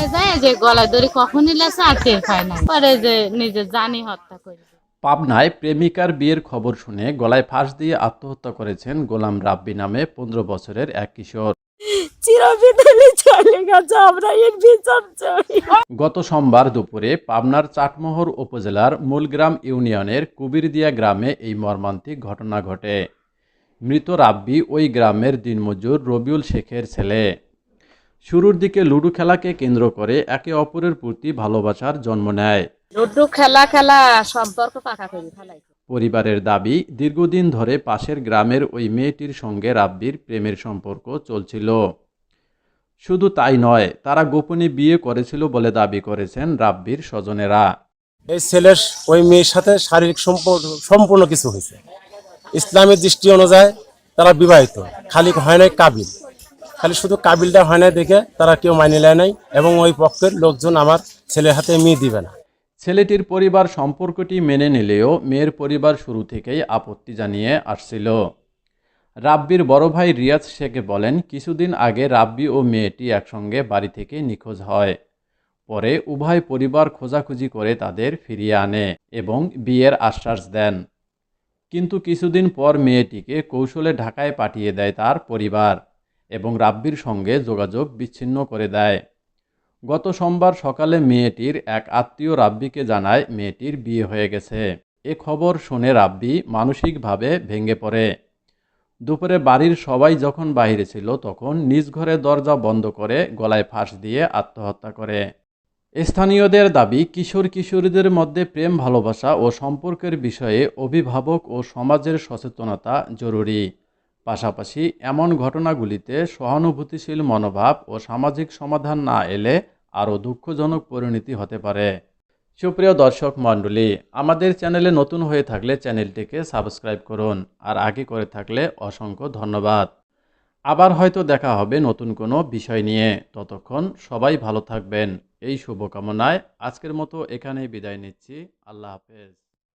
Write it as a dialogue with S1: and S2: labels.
S1: পরে যায় যে গলায় দড়ি কখন ইলাছে আর টের পায় না। পরে যে নিজে জানি হত্যা করে।
S2: পাবনায় প্রেমিকার বিয়ের খবর শুনে গলায় ফাঁস দিয়ে আত্মহত্যা করেছেন গোলাম রাব্বি নামে পনেরো বছরের এক কিশোর।
S3: চিরবিদায় চলে গেছে আমরা এর বিচার
S2: গত সোমবার দুপুরে পাবনার চাটমোহর উপজেলার মূলগ্রাম ইউনিয়নের কুবিরদিয়া গ্রামে এই মর্মান্তিক ঘটনা ঘটে। মৃত রাব্বি ওই গ্রামের দিনমজুর রবিউল শেখের ছেলে। শুরুর দিকে লুডো খেলাকে কেন্দ্র করে একে অপরের প্রতি ভালোবাসার জন্ম নেয়।
S1: লুডু খেলা খেলা সম্পর্ক পাকা করে
S2: পরিবারের দাবি দীর্ঘদিন ধরে পাশের গ্রামের ওই মেয়েটির সঙ্গে রাব্বির প্রেমের সম্পর্ক চলছিল। শুধু তাই নয় তারা গোপনে বিয়ে করেছিল বলে দাবি করেছেন রাব্বির স্বজনেরা।
S4: এই ছেলের ওই মেয়ের সাথে শারীরিক সম্পর্ক সম্পূর্ণ কিছু হয়েছে। ইসলামের দৃষ্টি অনুযায়ী তারা বিবাহিত খালি হয় নাই কাবিল। খালি শুধু কাবিলটা হয় না দেখে তারা কেউ মানি নেয় নাই এবং ওই পক্ষের লোকজন আমার ছেলের হাতে মেয়ে দিবে না।
S2: ছেলেটির পরিবার সম্পর্কটি মেনে নিলেও মেয়ের পরিবার শুরু থেকেই আপত্তি জানিয়ে আসছিল। রাব্বির বড় ভাই রিয়াজ শেখ বলেন, কিছুদিন আগে রাব্বি ও মেয়েটি একসঙ্গে বাড়ি থেকে নিখোঁজ হয়। পরে উভয় পরিবার খোঁজাখুঁজি করে তাদের ফিরিয়ে আনে এবং বিয়ের আশ্বাস দেন। কিন্তু কিছুদিন পর মেয়েটিকে কৌশলে ঢাকায় পাঠিয়ে দেয় তার পরিবার। এবং রাব্বির সঙ্গে যোগাযোগ বিচ্ছিন্ন করে দেয়। গত সোমবার সকালে মেয়েটির এক আত্মীয় রাব্বিকে জানায় মেয়েটির বিয়ে হয়ে গেছে। এ খবর শুনে রাব্বি মানসিকভাবে ভেঙে পড়ে। দুপুরে বাড়ির সবাই যখন বাইরে ছিল, তখন নিজ ঘরে দরজা বন্ধ করে গলায় ফাঁস দিয়ে আত্মহত্যা করে। স্থানীয়দের দাবি, কিশোর কিশোরীদের মধ্যে প্রেম, ভালোবাসা ও সম্পর্কের বিষয়ে অভিভাবক ও সমাজের সচেতনতা জরুরি। পাশাপাশি এমন ঘটনাগুলিতে সহানুভূতিশীল মনোভাব ও সামাজিক সমাধান না এলে আরও দুঃখজনক পরিণতি হতে পারে। সুপ্রিয় দর্শক মণ্ডলী, আমাদের চ্যানেলে নতুন হয়ে থাকলে চ্যানেলটিকে সাবস্ক্রাইব করুন আর আগে করে থাকলে অসংখ্য ধন্যবাদ। আবার হয়তো দেখা হবে নতুন কোনো বিষয় নিয়ে। ততক্ষণ সবাই ভালো থাকবেন। এই শুভকামনায় আজকের মতো এখানেই বিদায় নিচ্ছি। আল্লাহ হাফেজ।